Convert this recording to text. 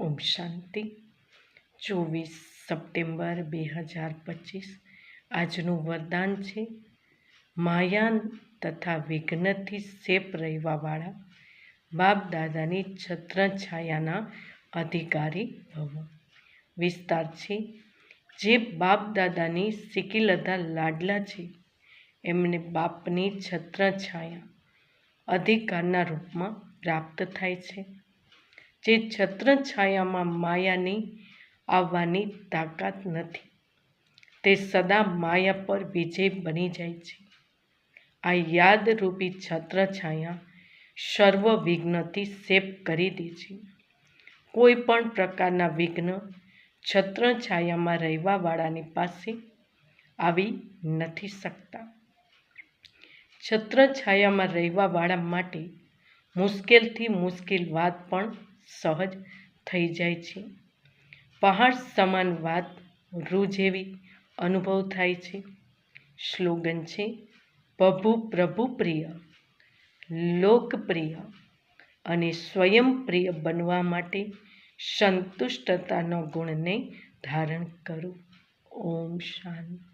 ઓમ શાંતિ. ચોવીસ સપ્ટેમ્બર બે હજાર પચીસ. આજનું વરદાન છે. માયાન તથા વિઘ્નથી સેપ રહેવાવાળા બાપ દાદાની છત્રછાયાના અધિકારી ભવો વિસ્તાર છે. જે બાપ દાદાની સિકિલધા લાડલા છે. એમને બાપની છત્રછાયા અધિકારના રૂપમાં પ્રાપ્ત થાય છે. જે છત્રછાયામાં માયાની આવવાની તાકાત નથી. તે સદા માયા પર વિજય બની જાય છે. આ યાદરૂપી છત્રછાયા સર્વ વિઘ્નથી સેપ કરી દે છે. કોઈ પણ પ્રકારના વિઘ્ન છત્રછાયામાં રહેવાવાળાની પાસે આવી નથી શકતા. છત્રછાયામાં રહેવાવાળા માટે મુશ્કેલથી મુશ્કેલ વાત પણ સહજ થઈ જાય છે. પહાડ સમાન વાત, રૂ જેવી અનુભવ થાય છે. સ્લોગન છે, પ્રભુ પ્રભુ પ્રિય, લોકપ્રિય અને સ્વયં પ્રિય બનવા માટે સંતુષ્ટતાનો ગુણને ધારણ કરો. ઓમ શાંતિ.